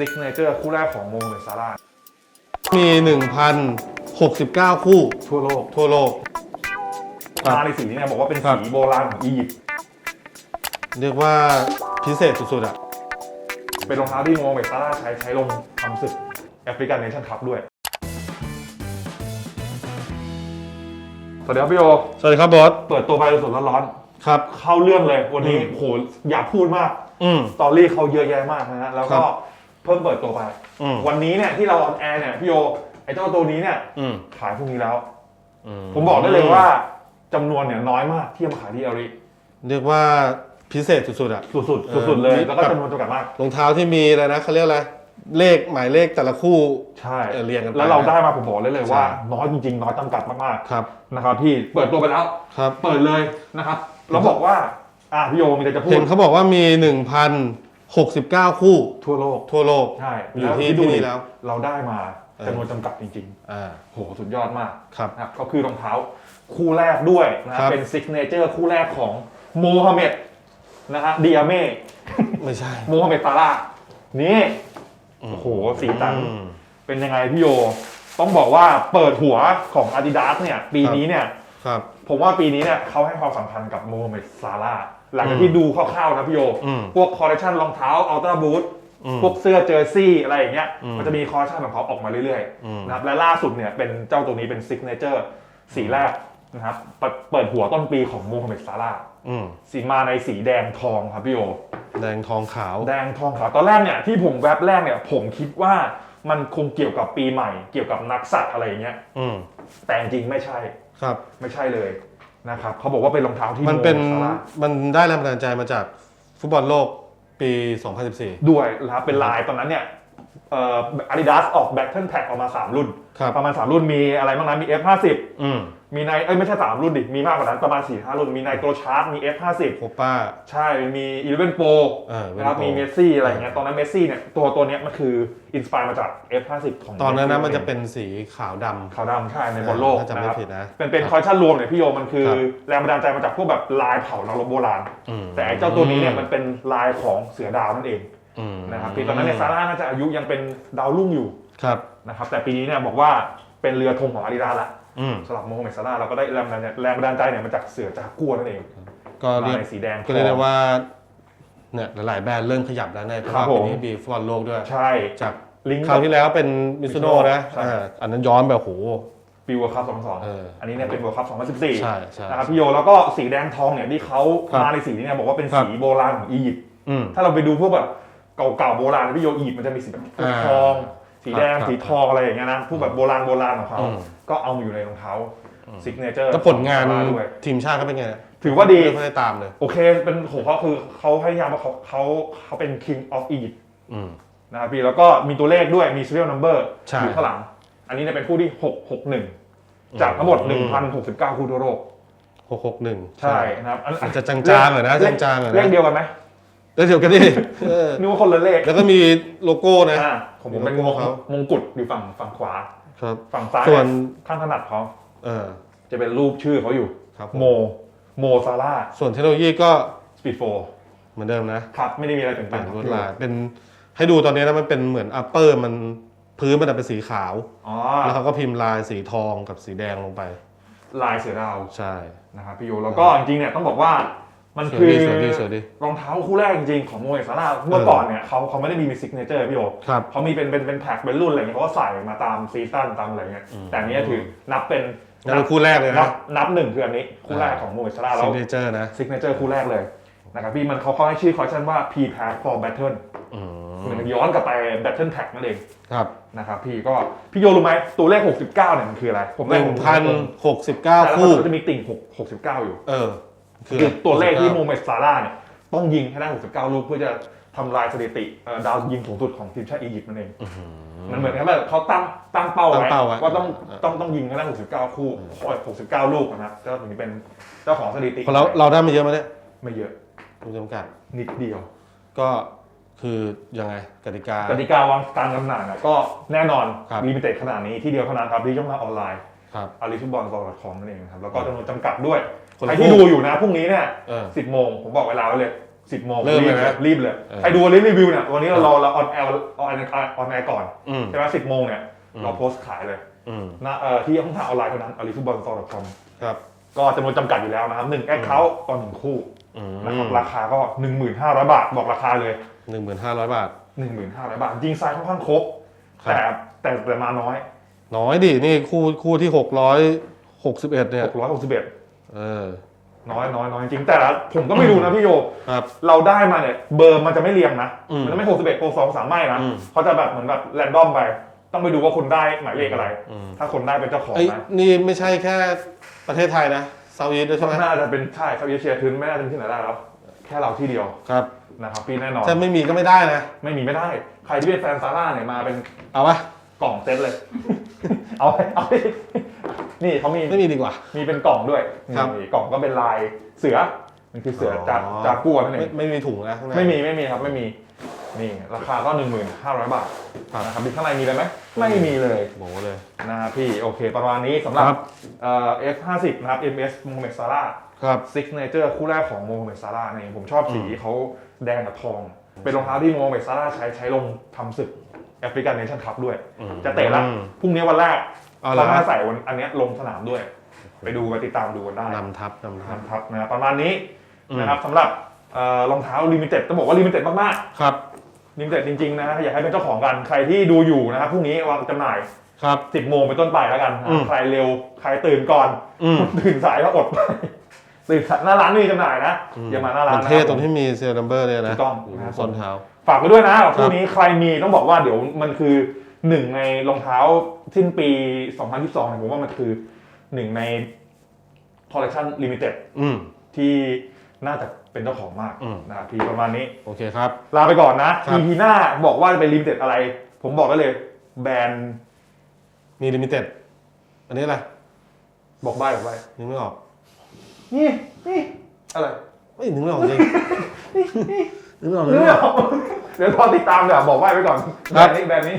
ซิกเนเจอร์คู่แรกของโมฮัมเหม็ดซาร่าห์มี 1,069 คู่ ทั่วโลกทั่วโลก ครับ มาในสีนี้เนี่ยบอกว่าเป็นครับสีโบราณของอียิปต์เรียกว่าพิเศษสุดๆอะ เป็นรองเท้าที่โมฮัมเหม็ดซาร่าห์ใช้ใช้ลงทำศึกแอฟริกันเนชั่นคัพด้วย สวัสดีครับพี่โอ สวัสดีครับบอส เปิดตัวไปสดๆร้อนครับ ๆ เข้าเรื่องเลยวันนี้อืม โหอยากพูดมาก อืม สตอรี่เขาเยอะแยะมากนะฮะ แล้วก็ครับ เพิ่งเปิดตัวไป อืมวันนี้เนี่ยที่เราออนแอร์เนี่ยพี่โอไอ้เจ้าตัวนี้เนี่ยอืมขายพรุ่งนี้แล้ว อืผมบอกได้เลยว่าจำนวนเนี่ยน้อยมากที่จะมาขายที่เอริเรียกว่าพิเศษสุดๆอะ สุดเอๆอสุดๆเลยนี่แล้วก็แบบจำนวนจำกัดมากรองเท้าที่มีอะไรนะเขาเรียกอะไรเลขหมายเลขแต่ละคู่ ใช่เออเรียงกันไปแล้วเราได้มาผมบอกได้เลยว่า ใช่ น้อยจริงๆ น้อยจำกัดมากครับๆนะครับพี่เปิดตัวไปแล้ว ครับ เปิดเลยนะครับเราบอกว่าอะพี่โยมีอะไรจะพูเห็ดนเขาบอกว่ามี 1,069 คู่ทั่วโลกทั่วโลก ใช่อยู่ที่คิดดูที่นี่ดิแล้ว เราได้มาเออจำนวนจำกัดจริงอ่า ๆโหสุดยอดมากครับ นะครับก็คือรองเท้าคู่แรกด้วยนะคครัรับ บเป็นซิกเนเจอร์คู่แรกของโมฮัมเหม็ดนะฮะดิอาเม่ ไม่ใช่โมฮัมเหม็ดซาร่าห์นี่โอ้โหสีสัน อืม เป็นยังไงพี่โย ต้องบอกว่าเปิดหัวของ Adidas เนี่ย ปีนี้เนี่ย ครับ ผมว่าปีนี้เนี่ยเขาให้ความสำคัญกับโมฮัมเหม็ดซาร่าห์หลังจากอืมที่ดูคร่าวๆนะพี่โย อืมพวกคอลเลคชันรองเท้าอัลตร้าบูทอืมพวกเสื้อเจอร์ซี่อะไรอย่างเงี้ยอืมมันจะมีคอลเลคชันของเขาออกมาเรื่อยอืม ๆนะครับและล่าสุดเนี่ยเป็นเจ้าตัวนี้เป็นซิกเนเจอร์สีแรกนะครับเปิดเปิดหัวต้นปีของโมฮัมเหม็ดซาร่าห์อืมสีมาในสีแดงทองครับพี่โย แดงทองขาว แดงทองขาวตอนแรกเนี่ยที่ผมแวบแรกเนี่ยผมคิดว่ามันคงเกี่ยวกับปีใหม่ เกี่ยวกับนักสัตว์อะไรอย่างเงี้ย อืมแต่จริงๆไม่ใช่ ครับไม่ใช่เลยนะครับเขาบอกว่าเป็นรองเท้าที่มันเป็นโมซาร่าห์มันได้แรงบันดาลใจมาจากฟุตบอลโลกปี 2014 ด้วยนะครับเป็นลายตอนนั้นเนี่ย เอ่อ Adidas ออก Battle Tag ออกมา 3 รุ่น ครับ ประมาณ 3 รุ่นมีอะไรบ้างนะมี F50 อืมมีในเอ้ยไม่ใช่ 3 รุ่นดิมีมากกว่านั้นประมาณ 4-5 รุ่น มีไนโตรชาร์จมี F50 โคป้า ใช่มี11 Pro เออนะครับ11 Pro มีเมสซี่อะไรอย่างเงี้ยตอนนั้นเมสซี่เนี่ยตัวตัวเนี้ยมันคืออินสปายมาจาก F50 ของตอนนั้นนะ Messi มันจะองเป็นสีขาวดำขาวดำใช่ในบอลโลกถ้าจำนะไม่ครับผิดนะเป็นเป็นครับคอลเลคชันรวมเนี่ยพี่โยมันคือครับแรงบันดาลใจมาจากพวกแบบลายเผานักรบโบราณอืม แต่ไอ้เจ้าตัวนี้เนี่ยมันเป็นลายของเสือดาวนั่นเองอืม นะครับปีตอนนั้นเนี่ยซาร่าน่าจะอายุยังเป็นดาวรุ่งอยู่ครับนะครับแต่ปีนี้เนี่ยบอกว่าเป็นเรือธงของอาดิดาสละอืมสำหรับโมฮัมเหม็ดซาร่าเราก็ได้แรงบันดาลใจแรงบันดาลใจเนี่ยมาจากเสือจากกัวนั่นเองก็มาเรียกในสีแดงก็เรียกได้ว่าเนี่ยหลายๆแบรนด์เริ่มขยับแล้วในเพราะครัว่าบผมปีนี้มีฟุตบอลโลกด้วยใช่จากลิงก์คราวที่แล้วเป็นมิซูโน่นะใช่อ่าอันนั้นย้อนแบบโหปีวัร์คัพเออ2002อันนี้เนี่ยเป็นวัร์คัพใช่ใช่2014นะครับพี่โยแล้วก็สีแดงทองเนี่ยที่เขาครับมาในสีนี้เนี่ยบอกว่าเป็นครับสีโบราณของอียิปต์อืมถ้าเราไปดูพวกแบบ เก่าๆโบราณพี่โยอียิปต์มันจะมีสีแบบอ่าทองสีแดงครับสีทองอะไรอย่างเงี้ยนะพวกแบบโบราณโบราณของเขาอืมก็เอามาอยู่ในรองเท้าซิกเนเจอร์แล้วผลงานด้วยทีมชาติเขาเป็นไงถือว่าดีไม่ได้ตามเลย โอเค เป็นโหเขาคือเขาพยายามว่าเขาเขาเขาเป็น king of Egypt อืมนะครับพี่แล้วก็มีตัวเลขด้วยมี serial number ใช่อยู่ข้างหลัง อันนี้เนี่ยเป็นคู่ที่ 661 จากทั้งหมดอืม1,069 คู่ทั่วโลกหกหกหนึ่งใช่นะครับอันอาจจะจางๆหน่อยนะเลขจางๆหน่อยนะเลขเดียวกันไหม แล้วเดี๋ยวกันดิเออนึกว่าคนละเลขแล้วก็มีโลโก้นะ อ่าของผมเป็นมีมโลงโก้เขามงกุฎอยู่ฝั่งฝั่งขวา ครับ ฝั่งซ้ายส่วน ข้างถนัดเขาเออ จะเป็นรูปชื่อเขาอยู่ ครับโม โมซาร่าส่วนเทคโนโลยีก็สปีดโฟเหมือนเดิมนะ ครับไม่ได้มีอะไรเปลี่ยนเปแปลลี่ยงนลวดลายเป็นให้ดูตอนนี้นะมันเป็นเหมือนอัปเปอร์มันพื้นมันเป็นสีขาว อ๋อแล้วเขาก็พิมพ์ลายสีทองกับสีแดงลงไป ลายเสือดาว ใช่ นะครับพี่โยแล้วก็จริงๆเนี่ยต้องบอกว่า มันสวยคือดีสวยดีสวยดีรองเท้าคู่แรกจริงๆของโมเอซาร่าเมื่อก่อนเนี่ยเขาเขาไม่ได้มีซิกเนเจอร์พี่โยครับเขามีเป็นเป็นเป็นแท็กเป็นรุ่นอะไรเงี้ยเขาก็ใส่มาตามซีซั่นตามอะไรเงี้ยอืมแต่อันนี้ถือนับเป็นนั่นเป็นคู่แรกเลยนันะบนับหนึ่งคืออันนี้คู่แรกของโมเอซาร่าแล้ซิวกเนเจอร์นะซิกเนเจอร์คู่แรกเลยนะครับพี่มันเขาเขาให้ชื่อคอลเลคชันว่า P Pack for Battle อืเหมือนมย้อนกลับไป Battle Tag นั่นเองครับนะครับพี่ก็พี่โยรู้ไหมตัวเลข 69เนี่ยมันคืออะไรผมหได้นึ่งผมพันหกสิบเก้าแต่แล้วคู่มันจะมีติ่ง6 69อยู่ เออ คืออะไรตัวเลขที่โม69เมดซาร่าเนี่ยต้องยิงให้ได้ 69 ลูกเพื่อจะทำลายสถิติเอ่อดาวยิงสูงสุดของทีมชาติอียิปต์นั่นเองอื้อหือมันเหมือนกับแบบเขาตั้งตั้งเป้าตั้ไว้งเป้าไว้ว่าต้องเออต้องต้องยิงให้ได้ 69 คู่โอ้ย69 ลูกนะครับก็ถึงจะเป็นเจ้าของสถิติพอเราเราได้มาเยอะไหมเนี่ยไม่เยอะคุณจำกัดนิดเดียว ก็คือยังไงกติกากติกาวางการจำหน่ายเนี่ยก็แน่นอนครับลิมิเต็ดขนาดนี้ที่เดียวเท่านั้นครับที่ช่องทางออนไลน์ครับอาริฟุตบอลคอมนั่นเองครับแล้วก็จำนวนจำกัดด้วย คนใครละที่คู่ดูอยู่นะพรุ่งนี้เนี่ยเออ10โมงผมบอกเวลาไว้เลยสิบโมงเริ่มเลยบนะรีบเลยเออ ใครดูวันนี้รีวิวเนี่ยวันนี้เรารอเราออนแอร์ออนแอร์ออนแอร์ก่อนอืม ใช่ไหมสิบโมงเนี่ยอืม เราโพสต์ขายเลยอืมนะเอ่อที่ช่องทางออนไลน์เท่านั้น a l i f u t b a l l s t o r e c o m ครับ ก็จำนวนจำกัดอยู่แล้วนะครับหนึ่งแอคเคาท์ต่อหนึ่งคู่อืมนะครับราคาก็15,000บาทบอกราคาเลยหนึ่งหมื่นห้าร้อยบาท15,000บาทจริงไซส์ค่อนข้างครบครับ แต่แต่แต่มาน้อยน้อยดิ นี่คู่คู่ที่หกร้อยหกสิบเอ็ดเนี่ย661เอ อ น้อยน้อยน้อยจริงแต่ละผมก็ไม่รู้นะพี่โยครับเราได้มาเนี่ยเบอร์มันจะไม่เรียงนะอืมมันจะไม่61 62 3ไม่นะอืม เขาจะแบบเหมือนแบบแรนดอมไป ต้องไปดูว่าคนได้หมายเลขอะไร อืมถ้าคนได้เป็นเจ้าของไอ้ยนะนี่ไม่ใช่แค่ประเทศไทยนะเซาท์อีสด้วยใช่ไหมน่าจะเป็นใช่ครับเอเชียคือไม่น่าจะเป็นที่ไหนได้แล้วแค่เราที่เดียวครับนะครับพี่แน่นอนถ้าไม่มีก็ไม่ได้นะ ไม่มีไม่ได้ ใครที่เป็นแฟนซาร่าเนี่ยมาเป็นเอาปะกล่องเซตเลย เอาไปเอาไป นี่เขามีไม่มีดีกว่า มีเป็นกล่องด้วยครับนี่กล่องก็เป็นลายเสือ มันคือเสือจากอ๋อจากกัวนั่นเอไม่งไม่มีถุงนะข้างในไม่มีไม่มีครับไม่มีนี่ราคาก็15,000บาทครับนะครับมีข้างในมีอะไรไหมไม่มีเลยโหเลยนะครับพี่โอเค ประมาณนี้สำหรับครับเอ่อ F50 นะครับ MS โมเม d ซาร่าครับซิกเนเจอร์คู่แรกของโมเม d ซาร่านี่ผมชอบสีเขาแดงกับทอง เป็นรองเท้าที่โมเม d ซาร่าใช้ใช้ลงทำศึกแอฟริกันเนชั่นคัพด้วยอืมจะเตะละพรุ่งนี้วันแรก เอาเราละมาใส่วันอันเนี้ยลงสนามด้วย ไปดูไปติดตามดูกันได้นำทับนำทับนะครับนะประมาณนี้นะครับสำหรับเอ่อรองเท้าลิมิเต็ดต้องบอกว่าลิมิเต็ดมากครับ ๆลิมิเต็ดจริงๆนะอยากให้เป็นเจ้าของกันใครที่ดูอยู่นะครับพรุ่งนี้วางจำหน่าย ครับ 10โมงเป็นต้นไปแล้วกันนะอืม ใครเร็วใครตื่นก่อน อืมตื่นสายก็อดไปตื่นสายหน้าร้านไม่มีจำหน่ายนะอย่ามาหน้าร้านมันนะเท่ตรงที่มีเซลล์นัมเบอร์เนี่ยนะถูกต้องนะครับ ส้นเท้า ฝากไว้ด้วยนะคู่นี้ใครมีต้องบอกว่าเดี๋ยวมันคือหนึ่งในรองเท้า สิ้นปี 2022เนี่ยผมว่ามันคือหนึ่งในคอลเลคชันลิมิเต็ดอืมที่น่าจะเป็นเจ้าของมากอืม นะครับพี่ประมาณนี้ โอเคครับ ลาไปก่อนนะ ครับ EP หน้าบอกว่าจะเป็นลิมิเต็ดอะไร ผมบอกได้เลย แบรนด์มีลิมิเต็ดอันนี้อะไรบอกใบ้บอกใบ้นึกไม่ออกนี่นี่อะไรไม่นึกไม่ออกจริง นึกไม่ออกนึกเรื่ไม่อออกเดี๋ยวรอติดตามเดี๋ยวบอกใบ้ไว้ก่อนครับแบรนด์นี้แบรนด์นี้